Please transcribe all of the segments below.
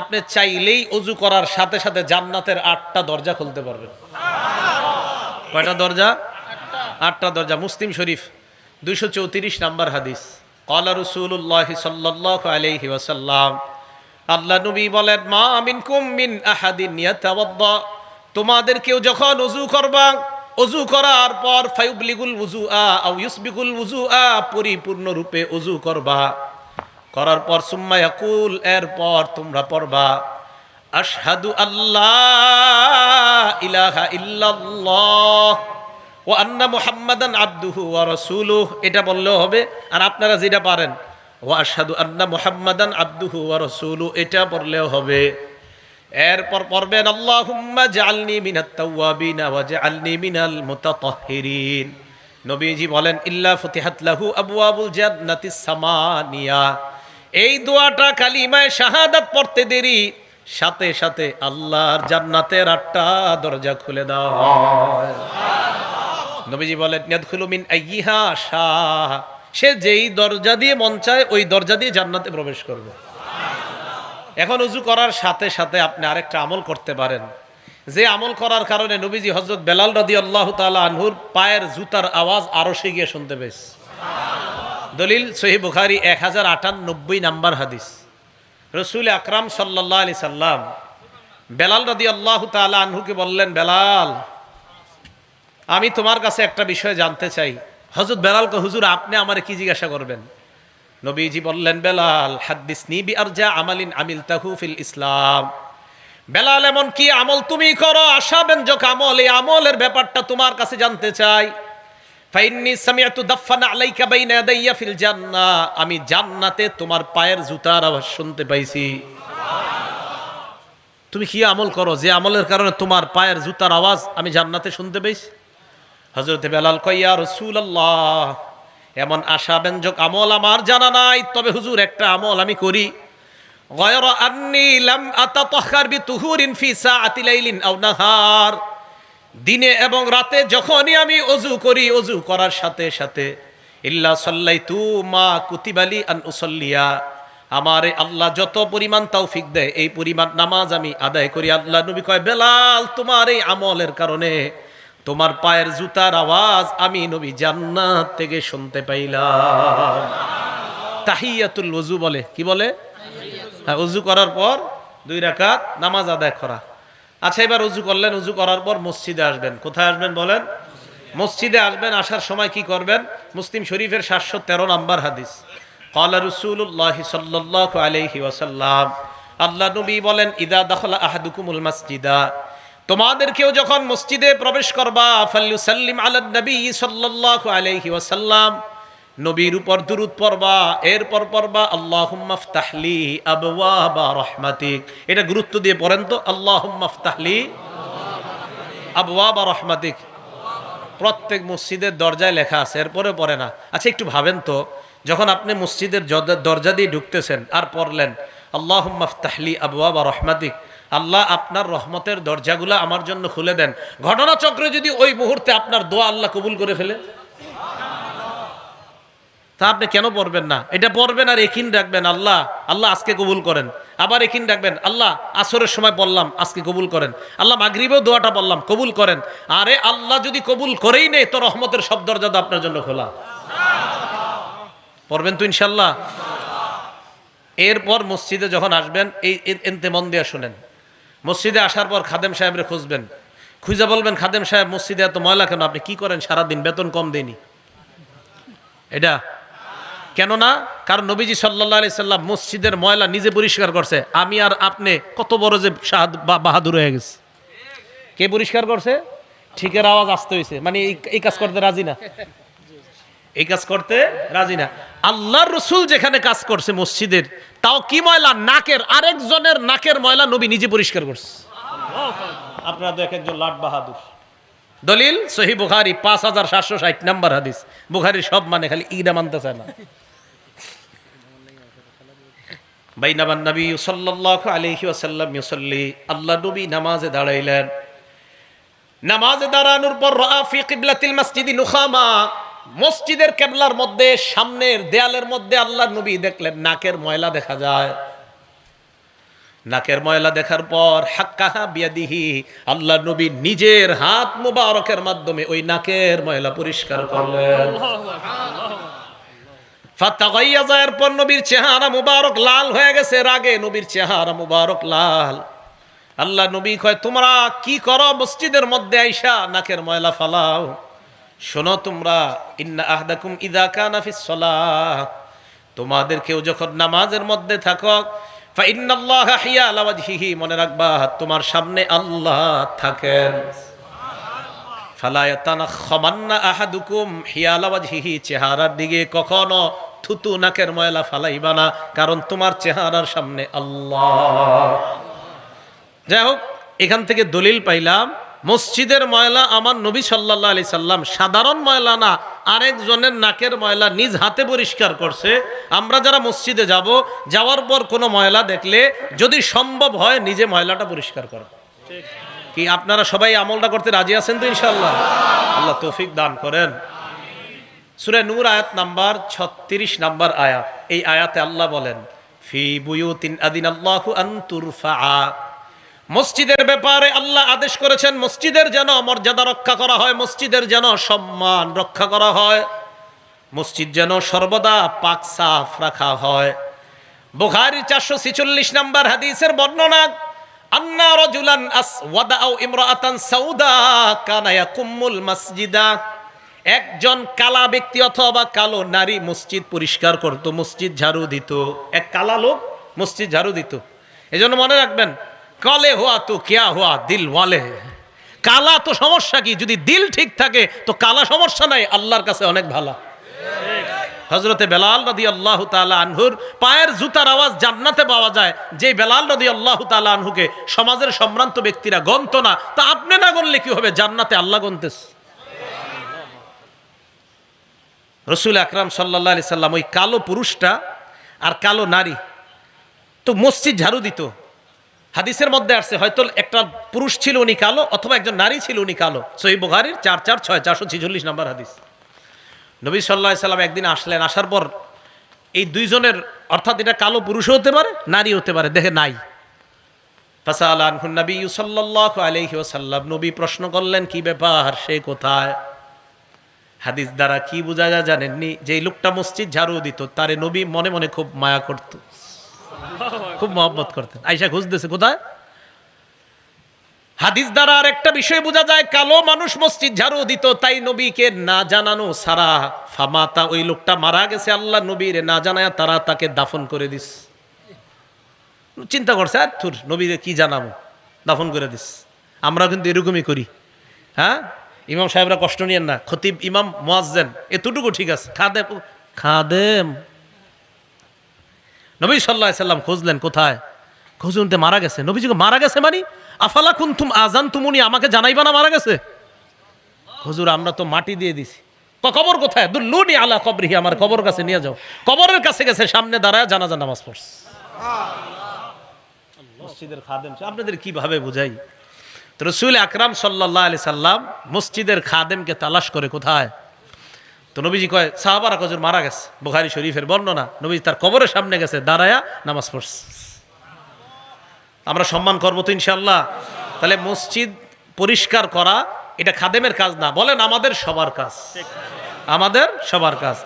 আপনি চাইলেই অজু করার সাথে সাথে জান্নাতের আটটা দরজা খুলতে পারবেন। কয়টা দরজা? আটটা দরজা। মুসলিম শরীফ, দুইশো চৌত্রিশ নাম্বার হাদিস। কলা রসুল্লাহ সাল্লাহ আলহি ওয়াসাল্লাম, আল্লাহ নবী বলেন, মা আমিন কুমিন আহাদিন তোমাদের কেউ যখন অজু করবা অজু করার পর ফায়ুবলিগুল উজু আ ইউসবিগুল উজু আ পরিপূর্ণ রূপে অজু করবা। করার পর সুম্মা ইয়াকুল, এরপর তোমরা পড়বা, আশহাদু আল্লাহ ইলাহা ইল্লাল্লাহ ও আন্না মুহাম্মাদান আব্দুহু ওয়া রাসূলুহু। এটা বললেও হবে, আর আপনারা যেটা পারেন ও আশহাদু আন্না মুহাম্মাদান আব্দুহু ওয়া রাসূলুহু, এটা পড়লেও হবে। এরপর পড়বেন, আল্লাহুম্মা জাআলনি মিনাত তাওয়াবিনা ওয়া জাআলনি মিনাল মুতাতাহহিরিন নবীজি বলেন, ইল্লা ফুতিহাত লাহু আবওয়াবুল জান্নাতিস সামানিয়া। এই দোয়াটা কালিমায় শাহাদাত পড়তে দেরি। সাথে সাথে আল্লাহর জান্নাতের আটটা দরজা খুলে দেওয়া হয়। নবীজি বলেন, ইয়াদখুলু মিন আইয়িহা শাহ। সে যেই দরজা দিয়ে মন চায়, ওই দরজা দিয়ে জান্নাতে প্রবেশ করবে। এখন উজু করার সাথে সাথে আপনি আরেকটা আমল করতে পারেন। যে আমল করার কারণে নবীজি হজরত বেলাল রদি আল্লাহ তালা আনহুর পায়ের জুতার আওয়াজ আরও সে গিয়ে শুনতে পেয়েছ। দলিল সহি বুখারি এক হাজার আটানব্বই নাম্বার হাদিস। রসুল আকরাম সাল্লাহ আলি সাল্লাম বেলাল রদি আল্লাহ তালা আনহুকে বললেন, বেলাল, আমি তোমার কাছে একটা বিষয় জানতে চাই। হজরত বেলালকে হুজুর, আপনি আমার কি জিজ্ঞাসা করবেন? নবীজি বললেন, বেলাল হাদ্দিস নিবি আর যা আমালিন আমিল তাহু ফিল ইসলাম। বেলাল, এমন কি আমল তুমি করো? আশা ব্যঞ্জক আমল, এই আমলের ব্যাপারটা তোমার কাছে জানতে চাই। আমি জান্নাতে তোমার পায়ের জুতার আওয়াজ শুনতে পাইছি। তুমি কি আমল করো? যে আমলের কারণে তোমার পায়ের জুতার আওয়াজ আমি জান্নাতে শুনতে পাইছি। হজরত বেলাল কইয়া রসুল্লাহ এমন আশা ব্যঞ্জক আমল আমার জানা নাই। তবে হুজুর, একটা আমল আমি করি। গয়র আন্নি লাম আতাতাহহার বিতুহুরিন ফি সাআতি লাইলিন দিনে এবং রাতে যখনই আমি অজু করি, অজু করার সাথে সাথে, ইল্লা সাল্লাইতু মা কুতিবালি আন উসল্লিয়া। আমারে আল্লাহ যত পরিমাণ তৌফিক দেয়, এই পরিমাণ নামাজ আমি আদায় করি। আল্লাহ নবী কয়, বেলাল, তোমার এই আমলের কারণে তোমার পায়ের জুতার আওয়াজ আমি নবী জান্নাত থেকে শুনতে পাইলাম। তাহিয়াতুল ওযু বলে, কি বলে? হ্যাঁ উজু করার পর দুই রাকাত নামাজ আদায় করা। আচ্ছা এবার উজু করলেন, উজু করার পর মসজিদে আসবেন। কোথায় আসবেন বলেন? মসজিদে আসবেন, আসার সময় কি করবেন? মুসলিম শরীফের সাতশো তেরো নাম্বার হাদিস। কলা রসুল্লাহ সাল্লাহ আলহি ওয়াসাল্লাম আল্লাহ নবী বলেন, ইদা দখলা আহাদুকুমুল মসজিদা। তোমাদের কেউ যখন মসজিদে প্রবেশ করবা ফাল্লু সাল্লিম আলা নবী সাল্লাল্লাহু আলাইহি ওয়াসাল্লাম নবীর উপর দুরুদ পড়বা, এরপর পড়বা, আল্লাহুম্মা ফতাহলি আবওয়াবা রাহমাতিক। এটা গুরুত্ব দিয়ে পড়েন তো, আল্লাহুম্মা ফতাহলি আবওয়াবা রাহমাতিক। প্রত্যেক মসজিদের দরজায় লেখা আছে এরপরে পড়ে না। আচ্ছা একটু ভাবেন তো, যখন আপনি মসজিদের দরজা দিয়ে ঢুকতেছেন আর পড়লেন আল্লাহ মাফতাহলি আবুয়া বা রহমাতিক। আল্লাহ আপনার রহমতের দরজাগুলো আমার জন্য খুলে দেন। ঘটনাচক্রে যদি ওই মুহূর্তে আপনার দোয়া আল্লাহ কবুল করে ফেলে। তা আপনি কেন পড়বেন না? এটা পড়বেন আর একিন রাখবেন, আল্লাহ আল্লাহ আজকে কবুল করেন। আবার একিন রাখবেন, আল্লাহ, আসরের সময় বললাম আজকে কবুল করেন। আল্লাহ মাগরিবেও দোয়াটা বললাম কবুল করেন। আরে আল্লাহ যদি কবুল করেই নেই তো রহমতের সব দরজা আপনার জন্য খোলা। পড়বেন তো ইনশাল্লাহ এরপর মসজিদে যখন আসবেন, এই এনতে মন দিয়ে শুনেন। মসজিদে আসার পর খাদেম সাহেবরে খুঁজবেন। খুঁজে বলবেন, খাদেম সাহেব, মসজিদে এত ময়লা কেন? আপনি কি করেন? সারাদিন বেতন কম দেনি এটা কেন না কারণ নবীজি সাল্লাহ আলি সাল্লাম মসজিদের ময়লা নিজে পরিষ্কার করছে। আমি আর আপনি কত বড় যে বা- বাহাদুর হয়ে গেছে। কে পরিষ্কার করছে? ঠিকের আওয়াজ আসতে হয়েছে মানে এই- এই কাজ করতে রাজি না। এই কাজ করতে রাজি না। আল্লাহর রসুল যেখানে কাজ করছে মসজিদের তাও কি ময়লা? নাকের আরেকজনের নাকের ময়লা নবী নিজে পরিষ্কার করছে। আপনারা তো এক একজন লাট বাহাদুর। দলিল সহি বুখারি পাঁচ হাজার সাতশো ষাট নাম্বার হাদিস। বুখারি সব মানে খালি ইরা মানতে চায় না। বাইনাবান নবী সাল্লাল্লাহু আলাইহি ওয়াসাল্লাম ইউসাল্লি আল্লাহ নবী নামাজে দাঁড়াইলেন নামাজে দাঁড়ানোর পর রাআ ফি কিবলাতিল মসজিদি নুখামা মসজিদের কেবলার মধ্যে সামনের দেয়ালের মধ্যে আল্লাহ নবী দেখলেন নাকের ময়লা দেখা যায় নাকের ময়লা দেখার পর হাক্কাহা বিয়াদিহি আল্লাহ নবী নিজের হাত মুবারকের মাধ্যমে ওই নাকের ময়লা পরিষ্কার করলেন ফাত্তাগাইয়াজা এরপর নবীর চেহারা মুবারক লাল হয়ে গেছে, রাগে নবীর চেহারা মুবারক লাল। আল্লাহ নবী কয়, তোমরা কি করো? মসজিদের মধ্যে আইসা নাকের ময়লা ফালাও। শোনো তোমরা, ইন্না আহদাকুম ইদা কানা ফিস সালাহ। তোমাদের কেউ যখন নামাজের মধ্যে থাকো, ফা ইন্নাল্লাহা হিয়ালা ওয়াজহিহি, মনে রাখবা, তোমার সামনে আল্লাহ থাকেন। ফালায়াতানাখামান্না আহাদুকুম হিয়ালা ওয়াজহিহি, চেহারার দিকে কখনো থুতু নাকের ময়লা ফালাইবা না, কারণ তোমার চেহারার সামনে আল্লাহ। যাই হোক, এখান থেকে দলিল পাইলাম, মসজিদের ময়লা আমার নবী সাল্লাহ আলি সাল্লাম সাধারণ ময়লা না, আরেকজনের নাকের ময়লা নিজ হাতে পরিষ্কার করছে। আমরা যারা মসজিদে যাব, যাওয়ার পর কোনো ময়লা দেখলে যদি সম্ভব হয় নিজে ময়লাটা পরিষ্কার করা। কি, আপনারা সবাই আমলটা করতে রাজি আছেন তো ইনশাল্লাহ আল্লাহ তৌফিক দান করেন। সুরে নূর আয়াত নাম্বার ছত্রিশ নাম্বার আয়াত। এই আয়াতে আল্লাহ বলেন, ফি বুয়ুতিন আদিন আল্লাহু আন্তুরফা মসজিদের ব্যাপারে আল্লাহ আদেশ করেছেন, মসজিদের যেন মর্যাদা রক্ষা করা হয়, মসজিদের যেন সম্মান রক্ষা করা হয়, মসজিদ যেন সর্বদা পাক সাফ রাখা হয়। বুখারী চারশো ছিচল্লিশ নাম্বার হাদিসের বর্ণনা, আন্না রজুলান আস ওয়াদাউ ইমরাআতান সাউদা কানা ইয়াকুমুল মাসজিদা। একজন কালা ব্যক্তি অথবা কালো নারী মসজিদ পরিষ্কার করত, মসজিদ ঝাড়ু দিত। এক কালা লোক মসজিদ ঝাড়ু দিত। এজন্য মনে রাখবেন, কলে হওয়া তো কেয়া হওয়া দিল ওয়ালে। কালা তো সমস্যা কি? যদি দিল ঠিক থাকে, তো কালা সমস্যা নাই, আল্লাহর কাছে অনেক ভালো। হজরতে বেলাল নদী আল্লাহ তালা আনহুর পায়ের জুতার আওয়াজ জান্নাতে পাওয়া যায়। যে বেলাল নদী আল্লাহ তালা আনহুকে সমাজের সম্ভ্রান্ত ব্যক্তিরা গন্ত না, তা আপনি না গণলে কি হবে? জান্নাতে আল্লাহ গনতেস রসুল আকরাম সাল্লাহ আলি সাল্লাম, ওই কালো পুরুষটা আর কালো নারী, তো মসজিদ ঝাড়ু দিত। হাদিসের মধ্যে আসছে, হয়তো একটা পুরুষ ছিল উনি কালো, অথবা একজন নারী ছিল উনি কালো। বুখারির চার চার ছয় চারশো ছিচল্লিশ নম্বর হাদিস। নবী সাল্লাহ সাল্লাম একদিন আসলেন, আসার পর এই দুইজনের, অর্থাৎ এটা কালো পুরুষও হতে পারে নারী হতে পারে দেখে নাই। ফাসাল আনহুন নবী সাল্লাহ আলহি নবী প্রশ্ন করলেন, কি ব্যাপার? সে কোথায়? হাদিস দ্বারা কি বোঝা যায় জানেননি? যে লোকটা মসজিদ ঝাড়ু দিত, তারে নবী মনে মনে খুব মায়া করত। খুব মহব্বত করতেন। আইসা খুঁজতেছে কোথায়? হাদিস দ্বারা আর একটা বিষয় বোঝা যায়, কালো মানুষ মসজিদ ঝাড়ু দিত, তাই নবীকে না জানানো সারা ফামাতা ওই লোকটা মারা গেছে, আল্লাহ নবীর না জানায় তারা তাকে দাফন করে দিস। চিন্তা করছে, আর থুর নবীরে কি জানাব? দাফন করে দিস। আমরা কিন্তু এরকমই করি। হ্যাঁ? ইমাম সাহেবরা কষ্ট নিয়েন না খতিব ইমাম মোয়াজ্জেন এতটুকু ঠিক আছে। খাদে খাদেম। নবী সাল্লাহ সাল্লাম খুঁজলেন কোথায়? খুঁজুনতে মারা গেছে। নবীজিকে মারা গেছে মানে? আফালা কুন্তুম আজান তুমুনি আমাকে জানাইবা না মারা গেছে? হুজুর আমরা তো মাটি দিয়ে দিছি। কবর কোথায়? দুল্লুনি আলা কবরিহি আমার কবর কাছে নিয়ে যাও। কবরের কাছে গেছে সামনে দাঁড়ায় জানাজা নামাজ পড়ছে। মসজিদের খাদেম আপনাদের কীভাবে বুঝাই? রসুল আকরাম সাল্লাহ আলি সাল্লাম মসজিদের খাদেমকে তালাশ করে কোথায়? তো নবীজি কয়, সাহাবারা কজুর মারা গেছে? বুখারি শরীফের বর্ণনা, নবীজি তার কবরের সামনে গেছে, দাঁড়ায়া নামাজ পড়ছে। আমরা সম্মান করব তো ইনশাল্লাহ তাহলে মসজিদ পরিষ্কার করা, এটা খাদেমের কাজ না, বলেন আমাদের সবার কাজ। আমাদের সবার কাজ।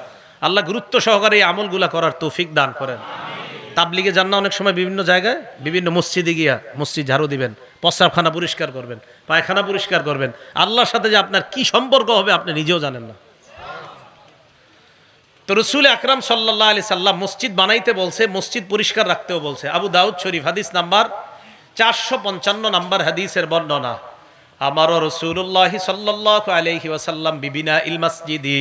আল্লাহ গুরুত্ব সহকারে এই আমলগুলা করার তৌফিক দান করেন। তাবলিগে যান না অনেক সময় বিভিন্ন জায়গায়, বিভিন্ন মসজিদে গিয়া মসজিদ ঝাড়ু দিবেন। প্রস্রাবখানা পরিষ্কার করবেন, পায়খানা পরিষ্কার করবেন। আল্লাহর সাথে যে আপনার কি সম্পর্ক হবে আপনি নিজেও জানেন না। তো রসুল আকরাম সাল্লাহ আলি সাল্লাম মসজিদ বানাইতে বলছে, মসজিদ পরিষ্কার রাখতেও বলছে। আবু দাউদ শরীফ হাদিস নাম্বার চারশো পঞ্চান্ন নাম্বার হাদিসের বর্ণনা, আমারও রসুল্লাহ সাল্লাহ আলহি ওয়াসাল্লাম বিবিনা ইল মসজিদি।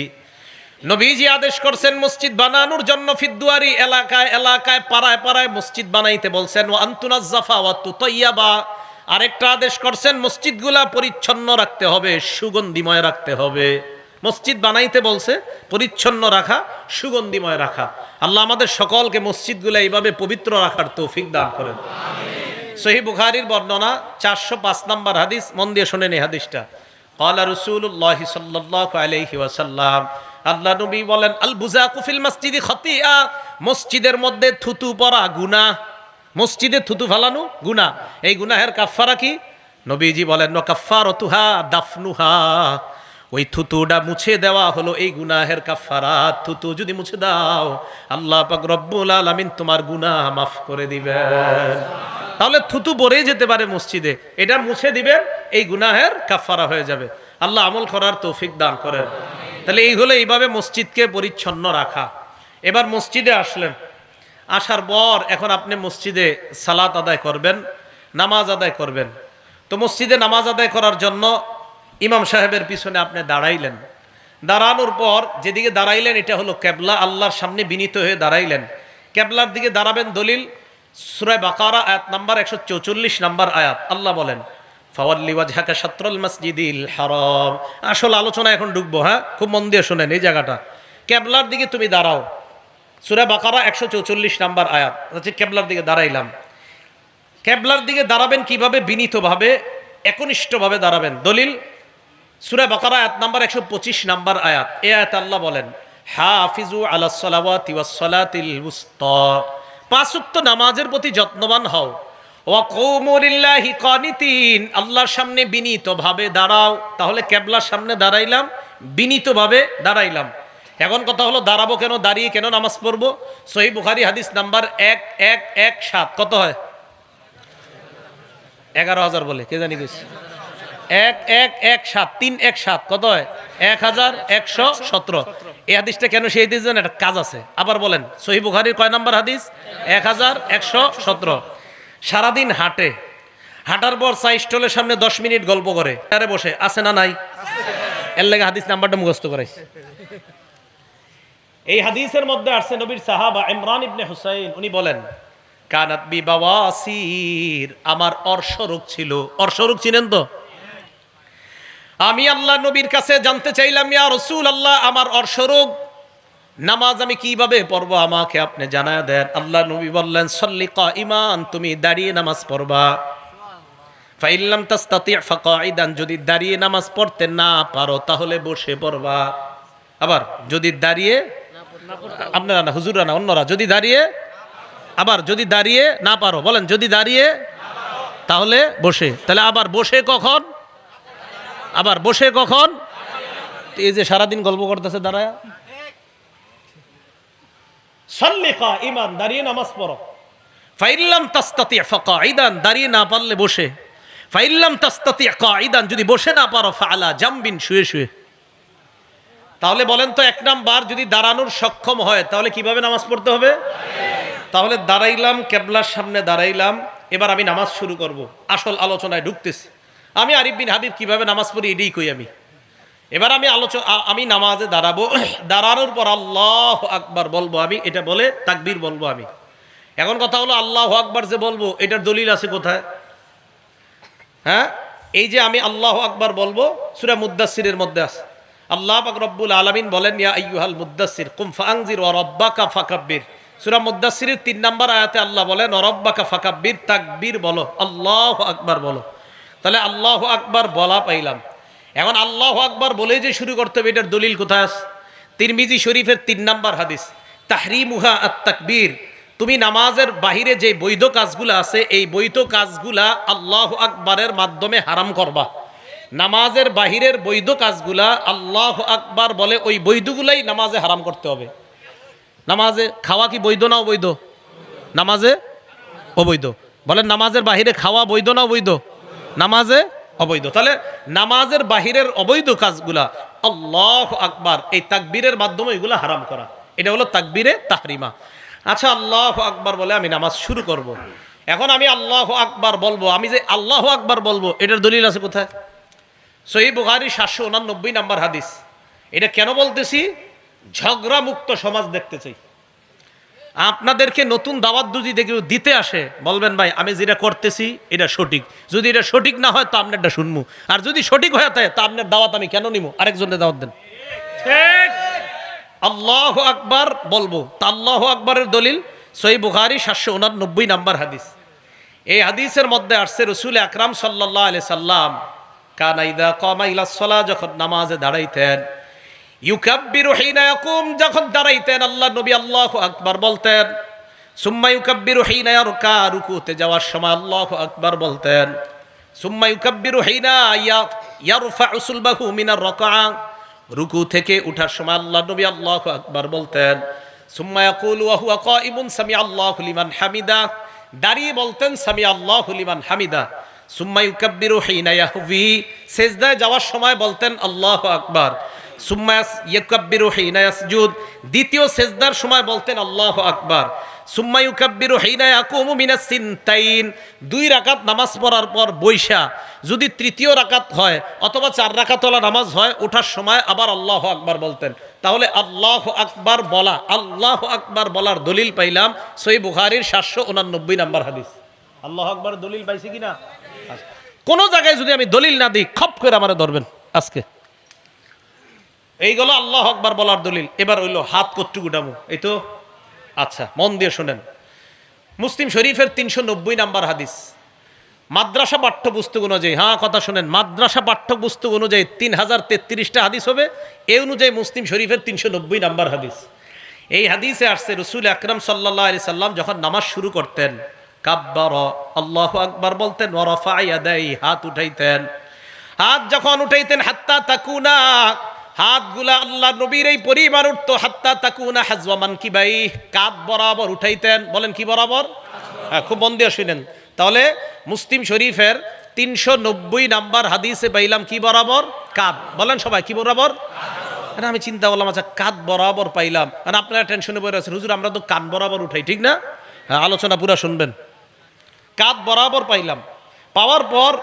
নবীজি আদেশ করছেন মসজিদ বানানোর জন্য ফিদ্দুয়ারি এলাকায় এলাকায় পাড়ায় পাড়ায় মসজিদ বানাইতে বলছেন ও আন্তুনাজ্জাফা ওয়া তুতাইয়াবা। আরেকটা আদেশ করছেন, মসজিদগুলা পরিচ্ছন্ন রাখতে হবে, সুগন্ধিময় রাখতে হবে। মসজিদ বানাইতে বলছে, পরিচ্ছন্ন রাখা, সুগন্ধিময় রাখা। আল্লাহ আমাদের সকলকে মসজিদগুলো এইভাবে পবিত্র রাখার তৌফিক দান করেন। সহি বুখারির বর্ণনা, চারশো পাঁচ নম্বর হাদিস, মন দিয়ে শোনেন এই হাদিসটা। কলা রসুল্লাহ সাল্লাহ আল্লাহ নবী বলেন, আল বুজা কুফিল মসজিদি খতিয়া মসজিদের মধ্যে থুতু পরা গুনা মসজিদে থুতু ফালানো গুনা এই গুনাহের কাফফারা কি? নবীজি বলেন কাফার কাফারতুহা দাফনুহা। ওই থুতুটা মুছে দেওয়া হলো এই গুনাহের কাফারা থুতু যদি মুছে দাও, আল্লাহ পাক রব্বুল আলামিন তোমার গুনাহ মাফ করে দিবেন। তাহলে থুতু পরেই যেতে পারে মসজিদে। এটা মুছে দিবেন, এই গুনাহের কাফারা হয়ে যাবে। আল্লাহ আমল করার তৌফিক দান করেন। তাহলে এই হলো এইভাবে মসজিদকে পরিচ্ছন্ন রাখা। এবার মসজিদে আসলেন। আসার পর এখন আপনি মসজিদে সালাত আদায় করবেন, নামাজ আদায় করবেন। তো মসজিদে নামাজ আদায় করার জন্য ইমাম সাহেবের পিছনে আপনি দাঁড়াইলেন। দাঁড়ানোর পর যেদিকে দাঁড়াইলেন, এটা হলো কেবলা, আল্লাহর সামনে বিনীত হয়ে দাঁড়াইলেন। কেবলার দিকে দাঁড়াবেন দলিল সুরায় বাকারা, আয়াত নাম্বার একশো চৌচল্লিশ নাম্বার আয়াত। আল্লাহ বলেন মসজিদিল আসল আলোচনা এখন ঢুকবো হ্যাঁ? খুব মন দিয়ে শোনেন এই জায়গাটা। কেবলার দিকে তুমি দাঁড়াও। সুরা বাকারা একশো চৌচল্লিশ নাম্বার আয়াত। হচ্ছে কেবলার দিকে দাঁড়াইলাম। কেবলার দিকে দাঁড়াবেন কীভাবে? বিনীতভাবে, একনিষ্ঠভাবে দাঁড়াবেন। দলিল, সুরা বাকারা আয়াত নাম্বার একশো পঁচিশ নাম্বার আয়াত। এ আয়াত আল্লাহ বলেন, হাফিজু আলা সালাওয়াতি ওয়াস সালাতিল উস্তা। পাঁচ ওয়াক্ত নামাজের প্রতি যত্নবান হও। আল্লাহর সামনে বিনীতভাবে দাঁড়াও। তাহলে কেবলার সামনে দাঁড়াইলাম, বিনীতভাবে দাঁড়াইলাম। এখন কথা হলো, দাঁড়াবো কেন, দাঁড়িয়ে কেন নামাজ পড়ব? সহি বুখারি হাদিস নাম্বার এক এক এক, সাত, কত হয়? এগারো হাজার বলে, কে জানি গেছে এক এক এক, সাত, তিন, এক, সাত, কত হয়? এক হাজার একশো সতেরো। এই হাদিসটা কেন সেই হাদিস একটা কাজ আছে। আবার বলেন, সহি বুখারির কয় নাম্বার হাদিস? এক হাজার একশো সতেরো। সারাদিন হাঁটে। হাঁটার পর চা স্টলের সামনে দশ মিনিট গল্প করে। আরে বসে, আছে না নাই? এর লেগে হাদিস নাম্বারটা মুখস্থ করাইছে। এই হাদিসের মধ্যে আসছে নবীর সাহাবা ইমরান ইবনে হুসাইন, উনি বলেন, কানাত বি বাওয়াসির, আমার অর্শরোগ ছিল। অর্শরোগ চিনেন তো? আমি আল্লাহ নবীর কাছে জানতে চাইলাম, ইয়া রসুল আল্লাহ আমার অর্শরোগ নামাজ আমি কীভাবে পড়ব আমাকে আপনি জানায় দেন। আল্লাহ নবী বললেন, সল্লি ইমান তুমি দাঁড়িয়ে নামাজ পড়বা। ফাইল্লাম তাস্তাতি ফাকাইদান যদি দাঁড়িয়ে নামাজ পড়তে না পারো, তাহলে বসে পড়বা। আবার, যদি দাঁড়িয়ে আপনারা না, হুজুররা না, অন্যরা, যদি দাঁড়িয়ে, আবার যদি দাঁড়িয়ে না পারো, বলেন, যদি দাঁড়িয়ে, তাহলে বসে। তাহলে আবার বসে কখন? আবার বসে কখন? এই যে সারাদিন গল্প করতেছে, দাঁড়ায়। ইমান দাঁড়িয়ে নামাজ পড়ো। ফাইল্লাম দাঁড়িয়ে না পারলে বসে। ফাইল্লাম তাস্তাতি কাইদান যদি বসে না পারো ফালা জাম্বিন, শুয়ে শুয়ে। তাহলে বলেন তো এক নাম্বার যদি দাঁড়ানোর সক্ষম হয়, তাহলে কীভাবে নামাজ পড়তে হবে? তাহলে দাঁড়াইলাম, কেবলার সামনে দাঁড়াইলাম, এবার আমি নামাজ শুরু করব। আসল আলোচনায় ঢুকতেছি। আমি আরিফ বিন হাবিব কীভাবে নামাজ পড়ি এটাই কই আমি। এবার আমি আলোচনা আমি নামাজে দাঁড়াবো। দাঁড়ানোর পর আল্লাহ আকবার বলব আমি, এটা বলে তাকবীর বলব আমি। এখন কথা হলো আল্লাহ আকবার যে বলব, এটার দলিল আছে কোথায়? হ্যাঁ? এই যে আমি আল্লাহ আকবার বলব, সুরা মুদাসিরের মধ্যে আছে। আল্লাহ পাক রব্বুল আলামিন বলেন, ইয়া আইয়ুহাল মুদাসসির, কুম ফাআনজির ওয়া রাব্বাকা ফাকাব্বির। সূরা মুদাসসিরের 3 নাম্বার আয়াতে আল্লাহ বলেন, ওয়া ফাকাব্বির, তাকবীর বলো, আল্লাহু আকবার বলো। তাহলে আল্লাহু আকবার বলা পাইলাম। এখন আল্লাহু আকবার বলেই যে শুরু করতে হবে, এটার দলিল কোথায় আছে? তিরমিজি শরীফের 3 নম্বর হাদিস, তাহরিমুহা আত তাকবীর তুমি নামাজের বাহিরে যে বৈধ কাজগুলো আছে, এই বৈধ কাজগুলা আল্লাহ আকবারের মাধ্যমে হারাম করবা। নামাজের বাহিরের বৈধ কাজগুলা আল্লাহ আকবার বলে ওই বৈধগুলাই নামাজে হারাম করতে হবে। নামাজে খাওয়া কি বৈধ না অবৈধ? নামাজে অবৈধ। বলেন নামাজের বাহিরে খাওয়া বৈধ না অবৈধ? নামাজে অবৈধ। তাহলে নামাজের বাহিরের অবৈধ কাজগুলা আল্লাহ আকবার, এই তাকবীরের মাধ্যমে এগুলা হারাম করা। এটা হলো তাকবীরে তাহরিমা। আচ্ছা আল্লাহ আকবার বলে আমি নামাজ শুরু করব। এখন আমি আল্লাহ আকবার বলব। আমি যে আল্লাহ আকবার বলব, এটার দলিল আছে কোথায়? সহি বুখারি সাতশো উনানব্বই নাম্বার হাদিস। এটা কেন বলতেছি? ঝগড়া মুক্ত সমাজ দেখতে চাই। আপনাদেরকে নতুন দাওয়াত যদি দেখে দিতে আসে বলবেন ভাই আমি যেটা করতেছি এটা সঠিক। যদি এটা সঠিক না হয় তো আপনারটা শুনব। আর যদি সঠিক হয়ে থাকে তা আপনার দাওয়াত আমি কেন নিবো? আরেকজনের দাওয়াত দেন। ঠিক। আল্লাহ আকবার বলব। তা আল্লাহ আকবরের দলিল সই বুখারি সাতশো উনানব্বই নাম্বার হাদিস। এই হাদিসের মধ্যে আসছে রসুল আকরাম সাল্লাহ আলি সাল্লাম যখন নামাজে দাঁড়াইতেন যখন দাঁড়াইতেন, আল্লাহ নবী আল্লাহু আকবার বলতেন, সুম্মা ইউকাব্বিরু রুকুতে যাওয়ার সময় আল্লাহু আকবার বলতেন রুকু থেকে উঠার সময় আল্লাহ নবী আল্লাহু আকবার বলতেন, সুম্মা হামিদা, দাঁড়িয়ে বলতেন সামি আল্লাহু হামিদা। সুম্মা ইউকাব্বিরু হিনা সেজদায় যাওয়ার সময় বলতেন, আল্লাহু আকবার। সুম্মা ইয়াকাব্বিরু হিনা দ্বিতীয় সেজদার সময় বলতেন, আল্লাহু আকবার। সুম্মা ইউকাব্বিরু হিনা ইয়াকুমু মিনাস দুই রাকাত নামাজ পড়ার পর বৈশা। যদি তৃতীয় রাকাত হয় অথবা চার রাকাতওয়ালা নামাজ হয়, ওঠার সময় আবার আল্লাহ আকবার বলতেন। তাহলে আল্লাহ আকবার বলা, আল্লাহ আকবার বলার দলিল পাইলাম সই বুখারির সাতশো উনানব্বই নাম্বার হাদিস। আল্লাহ আকবার দলিল পাইছে কিনা। কোনো জায়গায় যদি আমি দলিল না দিই, খপ করে আমারে ধরবেন আজকে। এইগুলো আল্লাহ আকবার বলার দলিল। এবার হইল হাত কট্টুকু ডামু এই তো? আচ্ছা মন দিয়ে শোনেন। মুসলিম শরীফের তিনশো নব্বই নাম্বার হাদিস। মাদ্রাসা পাঠ্যপুস্তক অনুযায়ী হ্যাঁ কথা শোনেন, মাদ্রাসা পাঠ্যপুস্তক অনুযায়ী তিন হাজার তেত্রিশটা হাদিস হবে। এই অনুযায়ী মুসলিম শরীফের তিনশো নব্বই নাম্বার হাদিস। এই হাদিসে আসছে রসুল আকরম সাল্লাহ আলি সাল্লাম যখন নামাজ শুরু করতেন কাব্বার, আল্লাহ আকবার বলতেন হাত উঠাইতেন। হাত যখন উঠাইতেন, হাত্তা তাকুনা হাতগুলা আল্লাহ নবীর এই পরিবার উঠতো, হাত্তা তাকুনা হাজওয়ামান কি ভাই কাত বরাবর উঠাইতেন। বলেন কি বরাবর? হ্যাঁ খুব মন দিয়ে শুনেন। তাহলে মুসলিম শরীফের তিনশো নব্বই নাম্বার হাদিসে পাইলাম কি বরাবর? কাত বলেন সবাই, কি বরাবর? আরে আমি চিন্তা করলাম আচ্ছা কাত বরাবর পাইলাম। আর আপনারা টেনশনে বয়ে আছেন। হুজুর, আমরা তো কান বরাবর উঠাই, ঠিক না? হ্যাঁ আলোচনা পুরা শুনবেন। কাত বরাবর পাইলাম। পাওয়ার পর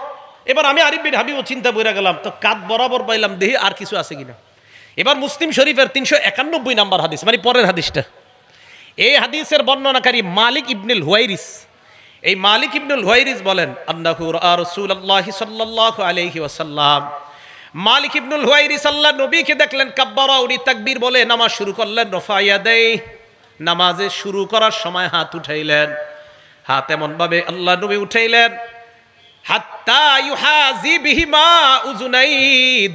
এবার আমি আরিফ বিন চিন্তা বইরা গেলাম, তো কাত বরাবর পাইলাম দেখি আর কিছু আছে কিনা? এবার মুসলিম শরীফের তিনশো একানব্বই নাম্বার হাদিস মানে পরের হাদিসটা। এই হাদিসের বর্ণনাকারী মালিক ইবনুল হুয়াইরিস, এই মালিক ইবনুল হুয়াইরিস বলেন আলাইহি ওয়াসাল্লাম। মালিক ইবনুল হুয়াইরিস আল্লাহ নবীকে দেখলেন, কাব্বারা উনি তাকবীর বলে, নামাজ শুরু করলেন রফায়াদাই নামাজে শুরু করার সময় হাত উঠাইলেন। হাত এমন ভাবে আল্লাহ নবী উঠাইলেন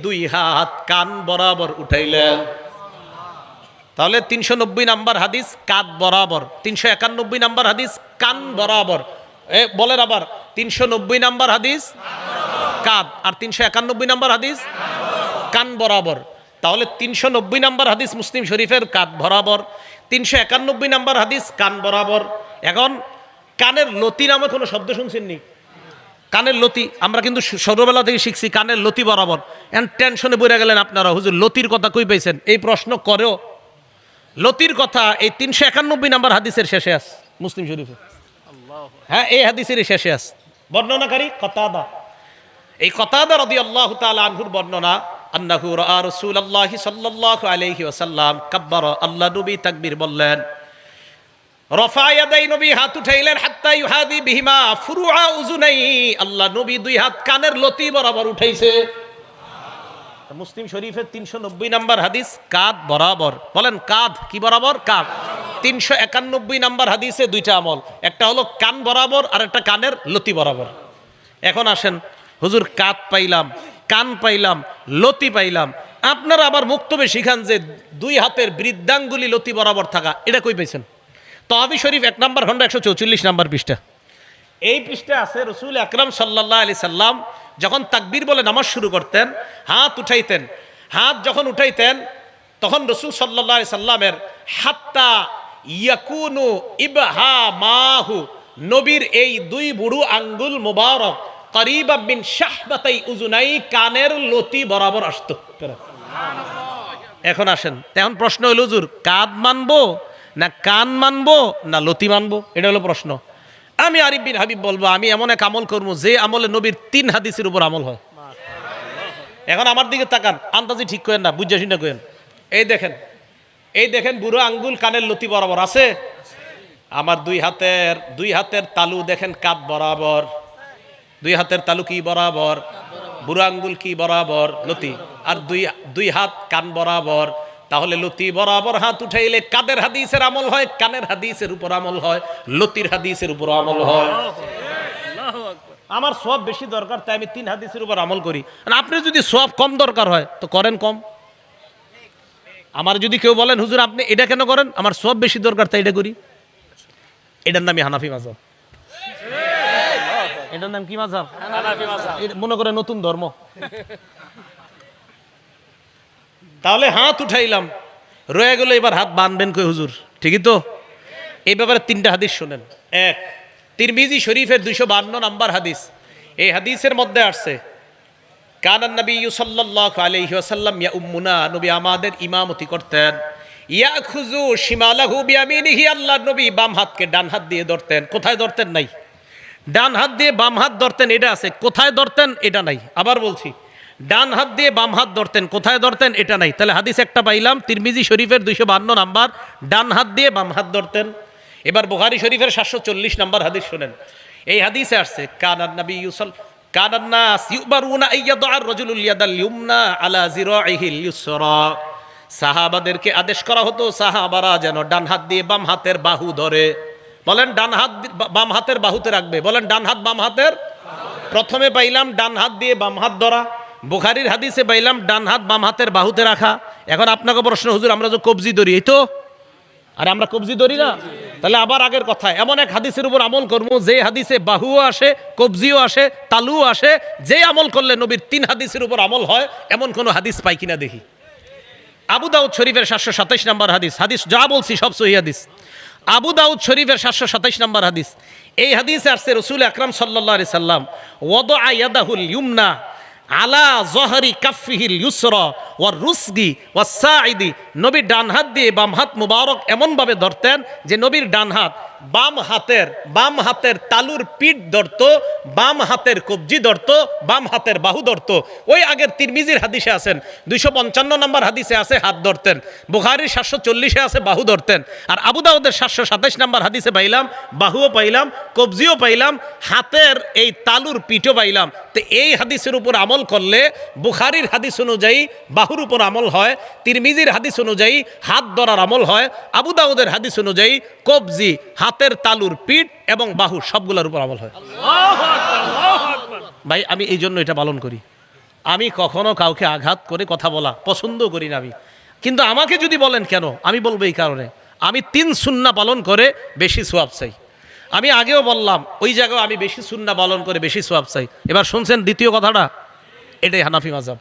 দুই হাত কান বরাবর উঠাইলেন। তাহলে তিনশো নব্বই নাম্বার হাদিস কাত বরাবর, তিনশো একানব্বই নাম্বার হাদিস কান বরাবর। এ, বলেন আবার, তিনশো নব্বই নাম্বার হাদিস কাত আর তিনশো একানব্বই নাম্বার হাদিস কান বরাবর। তাহলে তিনশো নব্বই নাম্বার হাদিস মুসলিম শরীফের কাত বরাবর, তিনশো একানব্বই নাম্বার হাদিস কান বরাবর। এখন কানের লতি নামে কোনো শব্দ শুনছেন নি কানের লতি, আমরা কিন্তু ছোটবেলা থেকে শিখছি কানের লতি বরাবর। এন টেনশনে বইরা গেলেন আপনারা, হুজুর, লতির কথা কই পাইছেন? এই প্রশ্ন করেও। লতির কথা, এই তিনশো একানব্বই নাম্বার হাদিসের শেষে আস, মুসলিম শরীফে। হ্যাঁ এই হাদিসের শেষে আস। বর্ণনাকারী কতাদা। এই কতাদা রদি আল্লাহ আনহুর বর্ণনা, আন্নাহু রাআ রাসূলুল্লাহি সাল্লাল্লাহু আলাইহি ওয়াসাল্লাম, কাব্বারা আল্লাহ নবী তাকবীর বললেন রফা ইয়াদাই নবী হাত উঠাইলেন, হাত্তা ইউহাদি বিহিমা ফুরুআ উজুনাই আল্লাহ নবী দুই হাত কানের লতি বরাবর উঠাইছে। মুসলিম শরীফের তিনশো নব্বই নাম্বার হাদিস কাদ বরাবর। বলেন কাদ কি বরাবর? কাদ তিনশো একানব্বই নাম্বার হাদিসে দুইটা আমল। একটা হলো কান বরাবর, আর একটা কানের লতি বরাবর। এখন আসেন, হুজুর কাত পাইলাম, কান পাইলাম, লতি পাইলাম। আপনারা আবার মুক্তবে শিখান যে দুই হাতের বৃদ্ধাঙ্গুলি লতি বরাবর থাকা, এটা কই পাইছেন? তহাবি শরীফ এক নম্বর খন্ড একশো চৌচল্লিশ নম্বর পৃষ্ঠা। এই পৃষ্ঠা আছে রসুল আকরাম সাল্লাহ আলি সাল্লাম যখন তাকবীর বলে নামাজ শুরু করতেন, হাত উঠাইতেন, হাত যখন উঠাইতেন, তখন রসুল সাল্লাহ আলি সাল্লামের হাত্তা ইয়াকুনু ইবহা মাহু নবীর এই দুই বুড়ু আঙ্গুল মুবারক করিবা বিন শাহবাতাই উজুনাই কানের লতি বরাবর আসত। এখন আসেন, এখন প্রশ্ন হইল হুজুর, কাদ মানবো না কান মানবো, না লতি মানবো? এটা হলো প্রশ্ন। আমি আরিফ বিন হাবিব বলব, আমি এমন এক আমল করব, যে আমলে নবীর তিন হাদিসের উপর আমল হয়। এখন আমার দিকে তাকান, আন্দাজি ঠিক করেন না, বুঝে শুনে করেন। এই দেখেন এই দেখেন বুড়ো আঙ্গুল কানের লতি বরাবর আছে। আমার দুই হাতের দুই হাতের তালু দেখেন কাপ বরাবর। দুই হাতের তালু কি বরাবর? বুড়ো আঙ্গুল কি বরাবর? লতি। আর দুই দুই হাত কান বরাবর। তাহলে লতি বরাবর হাত উঠাইলে কাদের হাদিসের আমল হয়? কানের হাদিসের উপর আমল হয় লতির হাদিসের উপর আমল হয়। আমার সব বেশি দরকার তাই আমি তিন হাদিসের উপর আমল করি। আপনি যদি সব কম দরকার হয় তো করেন কম। আমার যদি কেউ বলেন হুজুর আপনি এটা কেন করেন? আমার সব বেশি দরকার তাই এটা করি। এটার নামই হানাফি মাজাব। এটার নাম কি মাজাব? এটা মনে করে নতুন ধর্ম। তাহলে হাত উঠাইলাম। রয়ে গেল এবার হাত বানবেন কই হুজুর? ঠিকই তো? এই ব্যাপারে তিনটা হাদিস শোনেন। এক, তিরমিজি শরীফের দুইশো বান্ন নাম্বার হাদিস। এই হাদিসের মধ্যে আসছে, কানান নবী সাল্লাল্লাহু আলাইহি ওয়াসাল্লাম ইয়া উম্মুনা নবী আমাদের ইমামতি করতেন। ইয়া খুজু শিমালাহু বিয়ামিনিহি আল্লাহ নবী বাম হাতকে ডান হাত দিয়ে ধরতেন। কোথায় ধরতেন নাই? ডান হাত দিয়ে বাম হাত ধরতেন, এটা আছে। কোথায় ধরতেন, এটা নাই। আবার বলছি ডান হাত দিয়ে বাম হাত ধরতেন, কোথায় ধরতেন এটা নাই। তাহলে হাদিস একটা পাইলাম, তিরমিজি শরীফের দুইশো বান্ন নাম্বার, ডান হাত দিয়ে বাম হাত ধরতেন। এবার বুখারি শরীফের সাতশো চল্লিশ নাম্বার হাদিস শোনেন। এই হাদিসে আসছে, কানান নবী ইউসাল কানান নাস ইউবারুনা আইয়াদু আর রাজুলুল ইয়াদাল ইউমনা সাহাবাদেরকে আদেশ করা হতো, সাহাবারা যেন ডান হাত দিয়ে বাম হাতের বাহু ধরে। বলেন, ডান হাত বাম হাতের বাহুতে রাখবে। বলেন, ডান হাত বাম হাতের? প্রথমে পাইলাম, ডান হাত দিয়ে বাম হাত ধরা। বুখারির হাদিসে পাইলাম ডান হাত, বাম হাতের বাহুতে রাখা। এখন আপনাকে প্রশ্ন, হুজুর, আমরা যে কবজি ধরি, এই তো? আরে আমরা কবজি ধরি না? তাহলে আবার আগের কথা, এমন এক হাদিসের উপর আমল করব যে হাদিসে বাহুও আসে, কবজিও আসে, তালুও আসে যে আমল করলে নবীর তিন হাদিসের উপর আমল হয়, এমন কোনো হাদিস পাই কিনা দেখি। আবু দাউদ শরীফের সাতশো সাতাইশ নম্বর হাদিস হাদিস যা বলছি সব সহি হাদিস। আবু দাউদ শরীফের সাতশো সাতাইশ নম্বর হাদিস, এই হাদিসে আসছে রসুল আকরাম সাল্লাহ আলি সাল্লাম ওদ আয়াদাহুল ইউমনা আলা জহরি কাফিহিল ইউসর ও রুসগি ও সাঈদি। নবীর ডান হাত দিয়ে বাম হাত মুবারক এমনভাবে ধরতেন যে নবীর ডান হাত বাম হাতের বাম হাতের তালুর পিঠ ধরত, বাম হাতের কবজি ধরত, বাম হাতের বাহু ধরত। ওই আগের তিরমিজির হাদিসে আছেন, দুইশো পঞ্চান্ন নম্বর হাদিসে আছে, হাত ধরতেন। বুখারির সাতশো চল্লিশে আছে, বাহু ধরতেন। আর আবু দাউদের সাতশো সাতাইশ নম্বর হাদিসে পাইলাম, বাহুও পাইলাম, কবজিও পাইলাম, হাতের এই তালুর পিঠও পাইলাম। তো এই হাদিসের উপর আমল করলে, বুখারির হাদিস অনুযায়ী বাহুর উপর আমল হয়, তিরমিজির হাদিস অনুযায়ী হাত ধরার আমল হয়, আবু দাউদের হাদিস অনুযায়ী কবজি হাতের তালুর পিঠ এবং বাহু, সবগুলোর উপর আমল হয়। ভাই, আমি এই জন্য এটা পালন করি। আমি কখনো কাউকে আঘাত করে কথা বলা পছন্দ করি না আমি। কিন্তু আমাকে যদি বলেন কেন, আমি বলব এই কারণে। আমি তিন সুন্না পালন করে বেশি সোয়াব চাই। আমি আগেও বললাম, ওই জায়গায় আমি বেশি সুন্না পালন করে বেশি সোয়াব চাই। এবার শুনছেন দ্বিতীয় কথাটা? এটাই হানাফি মাজাব।